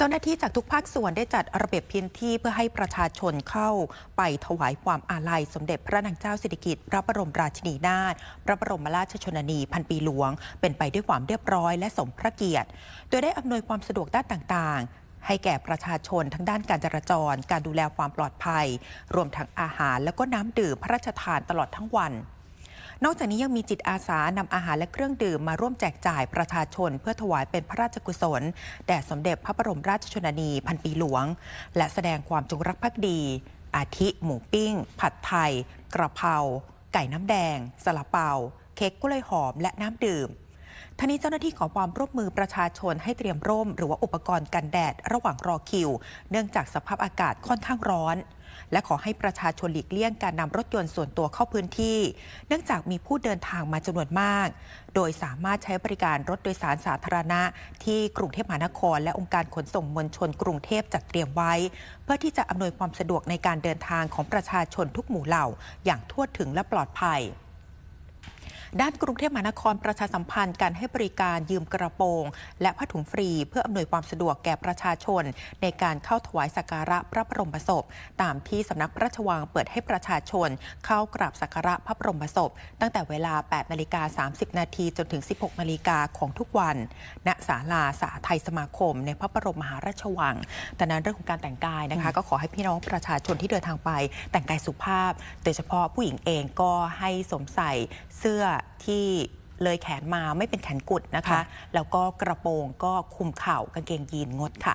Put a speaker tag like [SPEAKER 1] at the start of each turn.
[SPEAKER 1] เจ้าหน้าที่จากทุกภาคส่วนได้จัดระเบียบพื้นที่เพื่อให้ประชาชนเข้าไปถวายความอาลัย สมเด็จพระนางเจ้าสิริกิติ์พระบรมราชินีนาถพระบรมราชชนนีพันปีหลวง เป็นไปด้วยความเรียบร้อยและสมพระเกียรติ โดยได้อำนวยความสะดวกด้านต่างๆให้แก่ประชาชนทั้งด้านการจราจร การดูแลความปลอดภัย รวมทั้งอาหารและก็น้ำดื่มพระราชทานตลอดทั้งวัน นอกจากนี้ยังมีจิตอาสานำอาหารและเครื่องดื่มมาร่วมแจกจ่ายประชาชน เพื่อถวายเป็นพระราชกุศล แด่สมเด็จพระบรมราชชนนีพันปีหลวง และแสดงความจงรักภักดี อาทิ หมูปิ้ง ผัดไทย กระเพราไก่น้ำแดงสลาเปา เค้กกล้วยหอมและน้ำดื่มทั้งนี้เจ้าหน้าที่ขอความร่วมมือประชาชนให้เตรียมร่ม หรือว่าอุปกรณ์กันแดดระหว่างรอคิว เนื่องจากสภาพอากาศค่อนข้างร้อน และขอให้ประชาชนหลีกเลี่ยงการนำรถยนต์ส่วนตัวเข้าพื้นที่ เนื่องจากมีผู้เดินทางมาจำนวนมาก โดยสามารถใช้บริการรถโดยสารสาธารณะ ที่กรุงเทพมหานคร และองค์การขนส่งมวลชนกรุงเทพจัดเตรียมไว้ เพื่อที่จะอำนวยความสะดวกในการเดินทางของประชาชนทุกหมู่เหล่า อย่างทั่วถึงและปลอดภัย ด้านกรุงเทพมหานครประชาสัมพันธ์การให้บริการยืมกระโปรง และผ้าถุงฟรี เพื่ออำนวยความสะดวกแก่ประชาชน ในการเข้าถวายสักการะพระบรมศพ ตามที่สำนักพระราชวังเปิดให้ประชาชน เข้ากราบสักการะพระบรมศพ ตั้งแต่เวลา 8 นาฬิกา 30 นาทีจนถึง 16 นาฬิกาของทุกวัน ณ ศาลาสาไทยสมาคม ในพระบรมมหาราชวัง แต่นั้นเรื่องของการแต่งกายนะคะ ก็ขอให้พี่น้องประชาชนที่เดินทางไป แต่งกายสุภาพ โดยเฉพาะผู้หญิงเองก็ให้สวมใส่เสื้อที่เลยแขนมาไม่เป็นแขนกุดนะคะ
[SPEAKER 2] ค่ะ
[SPEAKER 1] แล้วก็กระโปรงก็คลุมเข่ากางเกงยีนงดค่ะ